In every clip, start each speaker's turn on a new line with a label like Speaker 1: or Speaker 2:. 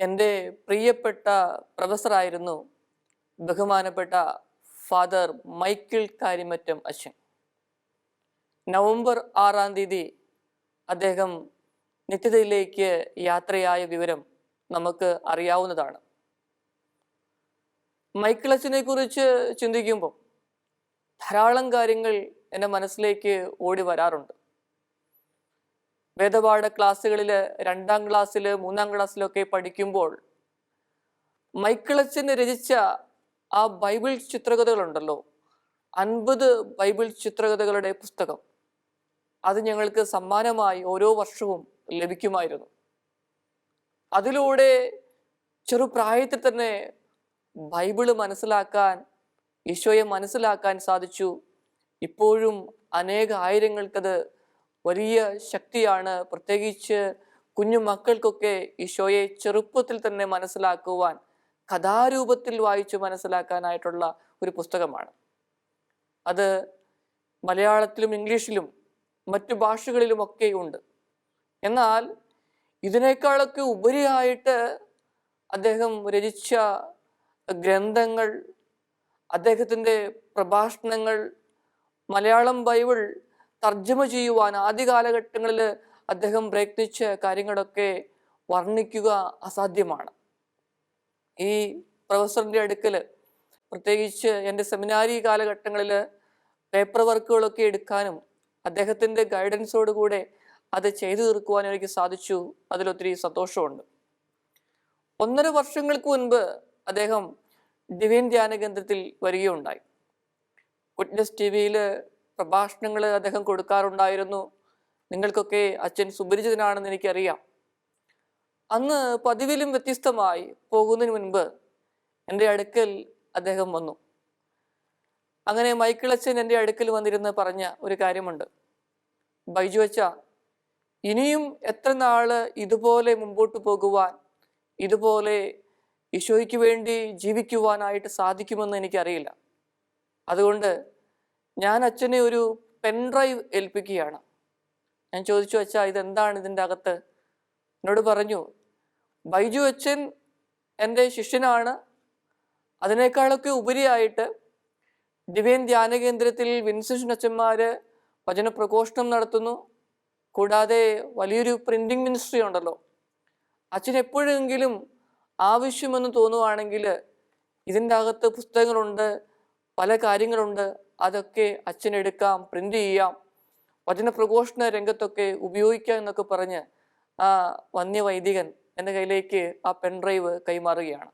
Speaker 1: എന്റെ പ്രിയപ്പെട്ട പ്രൊഫസറായിരുന്നു ബഹുമാനപ്പെട്ട ഫാദർ മൈക്കിൾ കാരിമറ്റം അച്ഛൻ നവംബർ ആറാം തീയതി അദ്ദേഹം നിത്യതയിലേക്ക് യാത്രയായ വിവരം നമുക്ക് അറിയാവുന്നതാണ്. മൈക്കിൾ അച്ഛനെ കുറിച്ച് ചിന്തിക്കുമ്പോൾ ധാരാളം കാര്യങ്ങൾ എന്റെ മനസ്സിലേക്ക് ഓടി വരാറുണ്ട്. വേദപാഠ ക്ലാസ്സുകളിൽ രണ്ടാം ക്ലാസ്സിൽ മൂന്നാം ക്ലാസ്സിലൊക്കെ പഠിക്കുമ്പോൾ മൈക്കിളച്ചൻ രചിച്ച ആ ബൈബിൾ ചിത്രകഥകളുണ്ടല്ലോ. അൻപത് ബൈബിൾ ചിത്രകഥകളുടെ പുസ്തകം. അത് ഞങ്ങൾക്ക് സമ്മാനമായി ഓരോ വർഷവും ലഭിക്കുമായിരുന്നു. അതിലൂടെ ചെറുപ്രായത്തിൽ തന്നെ ബൈബിൾ മനസ്സിലാക്കാൻ ഈശോയെ മനസ്സിലാക്കാൻ സാധിച്ചു. ഇപ്പോഴും അനേക ആയിരങ്ങൾക്കത് വലിയ ശക്തിയാണ്. പ്രത്യേകിച്ച് കുഞ്ഞു മക്കൾക്കൊക്കെ ഈശോയെ ചെറുപ്പത്തിൽ തന്നെ മനസ്സിലാക്കുവാൻ കഥാരൂപത്തിൽ വായിച്ചു മനസ്സിലാക്കാനായിട്ടുള്ള ഒരു പുസ്തകമാണ്. അത് മലയാളത്തിലും ഇംഗ്ലീഷിലും മറ്റു ഭാഷകളിലുമൊക്കെ ഉണ്ട്. എന്നാൽ ഇതിനേക്കാളൊക്കെ ഉപരിയായിട്ട് അദ്ദേഹം രചിച്ച ഗ്രന്ഥങ്ങൾ അദ്ദേഹത്തിന്റെ പ്രഭാഷണങ്ങൾ മലയാളം ബൈബിൾ തർജമ ചെയ്യുവാൻ ആദ്യ കാലഘട്ടങ്ങളിൽ അദ്ദേഹം പ്രയത്നിച്ച കാര്യങ്ങളൊക്കെ വർണിക്കുക അസാധ്യമാണ്. ഈ പ്രൊഫസറിന്റെ അടുക്കൽ പ്രത്യേകിച്ച് എന്റെ സെമിനാരി കാലഘട്ടങ്ങളിൽ പേപ്പർ വർക്കുകളൊക്കെ എടുക്കാനും അദ്ദേഹത്തിന്റെ ഗൈഡൻസോടുകൂടെ അത് ചെയ്തു തീർക്കുവാനും എനിക്ക് സാധിച്ചു. അതിലൊത്തിരി സന്തോഷമുണ്ട്. ഒന്നര വർഷങ്ങൾക്ക് മുൻപ് അദ്ദേഹം ഡിവൈൻ ധ്യാന കേന്ദ്രത്തിൽ വരികയുണ്ടായി വിറ്റ്നസ് ടി വിയിൽ പ്രഭാഷണങ്ങൾ അദ്ദേഹം കൊടുക്കാറുണ്ടായിരുന്നു. നിങ്ങൾക്കൊക്കെ അച്ഛൻ സുപരിചിതനാണെന്ന് എനിക്കറിയാം. അന്ന് പതിവിലും വ്യത്യസ്തമായി പോകുന്നതിന് മുൻപ് എന്റെ അടുക്കൽ അദ്ദേഹം വന്നു. അങ്ങനെ മൈക്കിൾ അച്ഛൻ എന്റെ അടുക്കൽ വന്നിരുന്ന് പറഞ്ഞ ഒരു കാര്യമുണ്ട്. ബൈജു അച്ഛ ഇനിയും എത്ര നാൾ ഇതുപോലെ മുമ്പോട്ട് പോകുവാൻ ഇതുപോലെ ഈശോയ്ക്ക് വേണ്ടി ജീവിക്കുവാനായിട്ട് സാധിക്കുമെന്ന് എനിക്കറിയില്ല. അതുകൊണ്ട് ഞാൻ അച്ഛനെ ഒരു പെൻഡ്രൈവ് ഏൽപ്പിക്കുകയാണ്. ഞാൻ ചോദിച്ചു അച്ഛാ ഇതെന്താണ് ഇതിന്റെ അകത്ത്? എന്നോട് പറഞ്ഞു ബൈജു അച്ഛൻ എന്റെ ശിഷ്യനാണ്. അതിനേക്കാളൊക്കെ ഉപരിയായിട്ട് ദിവ്യൻ ധ്യാന കേന്ദ്രത്തിൽ വിൻസെഷൻ അച്ഛന്മാർ വചന പ്രഘോഷണം നടത്തുന്നു. കൂടാതെ വലിയൊരു പ്രിന്റിംഗ് മിനിസ്ട്രി ഉണ്ടല്ലോ. അച്ഛൻ എപ്പോഴെങ്കിലും ആവശ്യമെന്ന് തോന്നുവാണെങ്കിൽ ഇതിന്റെ അകത്ത് പുസ്തകങ്ങളുണ്ട് പല കാര്യങ്ങളുണ്ട്. അതൊക്കെ അച്ഛനെടുക്കാം പ്രിന്റ് ചെയ്യാം. വചനപ്രഘോഷണ രംഗത്തൊക്കെ ഉപയോഗിക്കാം എന്നൊക്കെ പറഞ്ഞ് ആ വന്യവൈദികൻ എന്റെ കയ്യിലേക്ക് ആ പെൻഡ്രൈവ് കൈമാറുകയാണ്.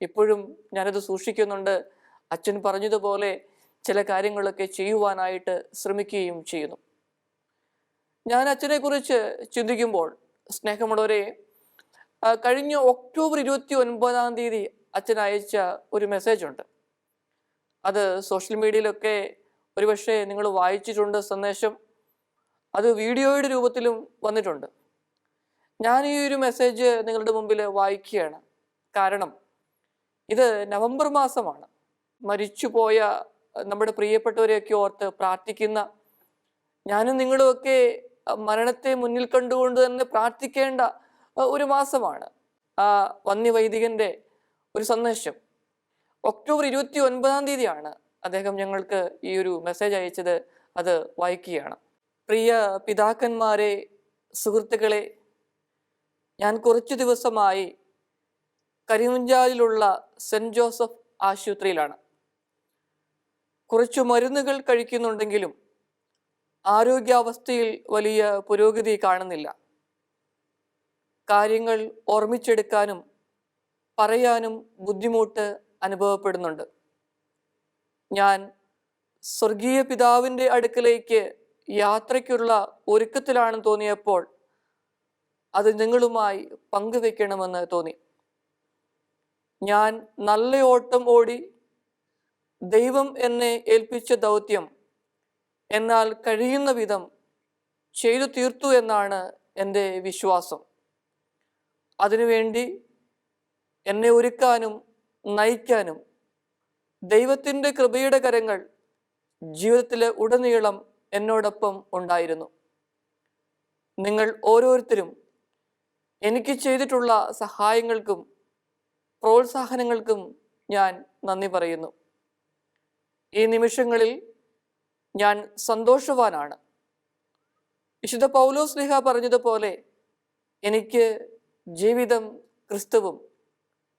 Speaker 1: ഇപ്പോഴും ഞാനത് സൂക്ഷിക്കുന്നുണ്ട്. അച്ഛൻ പറഞ്ഞതുപോലെ ചില കാര്യങ്ങളൊക്കെ ചെയ്യുവാനായിട്ട് ശ്രമിക്കുകയും ചെയ്യുന്നു. ഞാൻ അച്ഛനെ കുറിച്ച് ചിന്തിക്കുമ്പോൾ സ്നേഹമുള്ളവരെ കഴിഞ്ഞ ഒക്ടോബർ ഇരുപത്തി ഒൻപതാം തീയതി അച്ഛൻ അയച്ച ഒരു മെസ്സേജ് ഉണ്ട്. അത് സോഷ്യൽ മീഡിയയിലൊക്കെ ഒരുപക്ഷെ നിങ്ങൾ വായിച്ചിട്ടുണ്ട് സന്ദേശം അത് വീഡിയോയുടെ രൂപത്തിലും വന്നിട്ടുണ്ട്. ഞാൻ ഈ ഒരു മെസ്സേജ് നിങ്ങളുടെ മുമ്പിൽ വായിക്കുകയാണ്. കാരണം ഇത് നവംബർ മാസമാണ്. മരിച്ചുപോയ നമ്മുടെ പ്രിയപ്പെട്ടവരെയൊക്കെ ഓർത്ത് പ്രാർത്ഥിക്കുന്ന ഞാനും നിങ്ങളുമൊക്കെ മരണത്തെ മുന്നിൽ കണ്ടുകൊണ്ട് തന്നെ പ്രാർത്ഥിക്കേണ്ട ഒരു മാസമാണ്. ആ വന്യവൈദികന്റെ ഒരു സന്ദേശം. ഒക്ടോബർ ഇരുപത്തി ഒൻപതാം തീയതിയാണ് അദ്ദേഹം ഞങ്ങൾക്ക് ഈ ഒരു മെസ്സേജ് അയച്ചത്. അത് വായിക്കുകയാണ്. പ്രിയ പിതാക്കന്മാരെ സുഹൃത്തുക്കളെ ഞാൻ കുറച്ചു ദിവസമായി കരിമുഞ്ചാലിലുള്ള സെന്റ് ജോസഫ് ആശുപത്രിയിലാണ്. കുറച്ചു മരുന്നുകൾ കഴിക്കുന്നുണ്ടെങ്കിലും ആരോഗ്യാവസ്ഥയിൽ വലിയ പുരോഗതി കാണുന്നില്ല. കാര്യങ്ങൾ ഓർമ്മിച്ചെടുക്കാനും പറയാനും ബുദ്ധിമുട്ട് അനുഭവപ്പെടുന്നുണ്ട്. ഞാൻ സ്വർഗീയ പിതാവിന്റെ അടുക്കലേക്ക് യാത്രയ്ക്കുള്ള ഒരുക്കത്തിലാണ് തോന്നിയപ്പോൾ അത് നിങ്ങളുമായി പങ്കുവെക്കണമെന്ന് തോന്നി. ഞാൻ നല്ല ഓട്ടം ഓടി ദൈവം എന്നെ ഏൽപ്പിച്ച ദൗത്യം എന്നാൽ കഴിയുന്ന വിധം ചെയ്തു തീർത്തു എന്നാണ് എന്റെ വിശ്വാസം. അതിനുവേണ്ടി എന്നെ ഒരുക്കാനും നയിക്കാനും ദൈവത്തിന്റെ കൃപയുടെ കരങ്ങൾ ജീവിതത്തിലെ ഉടനീളം എന്നോടൊപ്പം ഉണ്ടായിരുന്നു. നിങ്ങൾ ഓരോരുത്തരും എനിക്ക് ചെയ്തിട്ടുള്ള സഹായങ്ങൾക്കും പ്രോത്സാഹനങ്ങൾക്കും ഞാൻ നന്ദി പറയുന്നു. ഈ നിമിഷങ്ങളിൽ ഞാൻ സന്തോഷവാനാണ്. വിശുദ്ധ പൗലോസ് ലിഹ പറഞ്ഞതുപോലെ എനിക്ക് ജീവിതം ക്രിസ്തുവും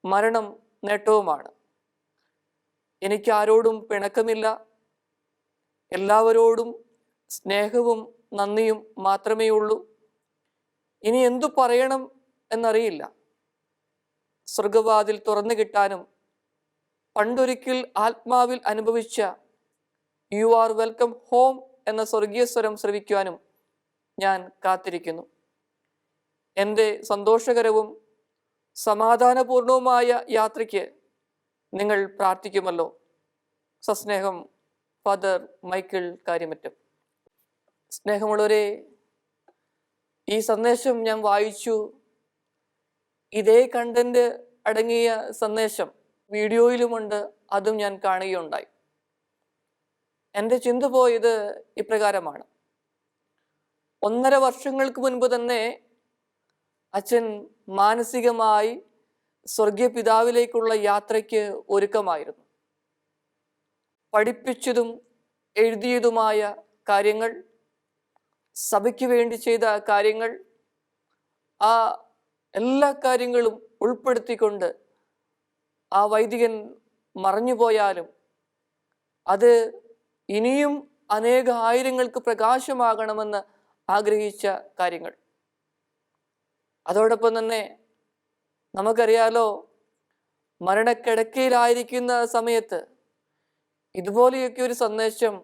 Speaker 1: മരണം നേട്ടവുമാണ്. എനിക്ക് ആരോടും പിണക്കമില്ല. എല്ലാവരോടും സ്നേഹവും നന്ദിയും മാത്രമേ ഉള്ളൂ ഇനി എന്തു പറയണം എന്നറിയില്ല. സ്വർഗവാതിൽ തുറന്നു കിട്ടാനും പണ്ടൊരിക്കൽ ആത്മാവിൽ അനുഭവിച്ച യു ആർ വെൽക്കം ഹോം എന്ന സ്വർഗീയ സ്വരം ശ്രവിക്കുവാനും ഞാൻ കാത്തിരിക്കുന്നു. എന്റെ സന്തോഷകരവും സമാധാനപൂർണവുമായ യാത്രയ്ക്ക് നിങ്ങൾ പ്രാർത്ഥിക്കുമല്ലോ. സസ്നേഹം ഫാദർ മൈക്കിൾ കാര്യമറ്റം. സ്നേഹമുള്ളവരെ ഈ സന്ദേശം ഞാൻ വായിച്ചു. ഇതേ കണ്ടന്റ് അടങ്ങിയ സന്ദേശം വീഡിയോയിലുമുണ്ട് അതും ഞാൻ കാണുകയുണ്ടായി. എന്റെ ചിന്ത പോയത് ഇപ്രകാരമാണ്. ഒന്നര വർഷങ്ങൾക്ക് മുൻപ് തന്നെ അച്ഛൻ മാനസികമായി സ്വർഗീയ പിതാവിലേക്കുള്ള യാത്രയ്ക്ക് ഒരുക്കമായിരുന്നു. പഠിപ്പിച്ചതും എഴുതിയതുമായ കാര്യങ്ങൾ സഭയ്ക്ക് വേണ്ടി ചെയ്ത കാര്യങ്ങൾ ആ എല്ലാ കാര്യങ്ങളും ഉൾപ്പെടുത്തിക്കൊണ്ട് ആ വൈദികൻ മറഞ്ഞുപോയാലും അത് ഇനിയും അനേക ആയിരങ്ങൾക്ക് പ്രകാശമാകണമെന്ന് ആഗ്രഹിച്ച കാര്യങ്ങൾ. അതോടൊപ്പം തന്നെ നമുക്കറിയാലോ മരണക്കിടക്കയിലായിരിക്കുന്ന സമയത്ത് ഇതുപോലെയൊക്കെ ഒരു സന്ദേശം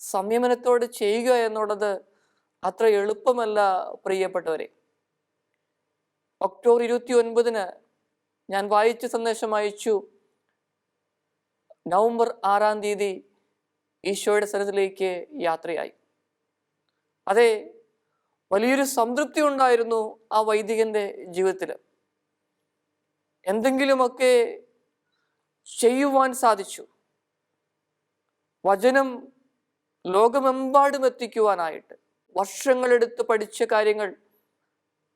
Speaker 1: സംയമനത്തോട് ചെയ്യുക എന്നുള്ളത് അത്ര എളുപ്പമല്ല പ്രിയപ്പെട്ടവരെ. ഒക്ടോബർ ഇരുപത്തി ഒൻപതിന് ഞാൻ വായിച്ച സന്ദേശം അയച്ചു. നവംബർ ആറാം തീയതി ഈശോയുടെ സ്ഥലത്തിലേക്ക് യാത്രയായി. അതെ വലിയൊരു സംതൃപ്തി ഉണ്ടായിരുന്നു ആ വൈദികന്റെ ജീവിതത്തിൽ എന്തെങ്കിലുമൊക്കെ ചെയ്യുവാൻ സാധിച്ചു. വചനം ലോകമെമ്പാടും എത്തിക്കുവാനായിട്ട്. വർഷങ്ങളെടുത്ത് പഠിച്ച കാര്യങ്ങൾ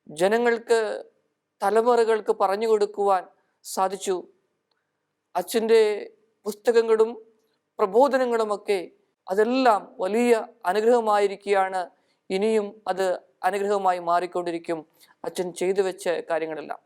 Speaker 1: ജനങ്ങൾക്ക് തലമുറകൾക്ക് പറഞ്ഞു കൊടുക്കുവാൻ സാധിച്ചു. അച്ഛന്റെ പുസ്തകങ്ങളും പ്രബോധനങ്ങളുമൊക്കെ അതെല്ലാം വലിയ അനുഗ്രഹമായിരിക്കുകയാണ് ഇനിയും അത് അനുഗ്രഹമായി മാറിക്കൊണ്ടിരിക്കും. അച്ഛൻ ചെയ്തു വെച്ച കാര്യങ്ങളെല്ലാം.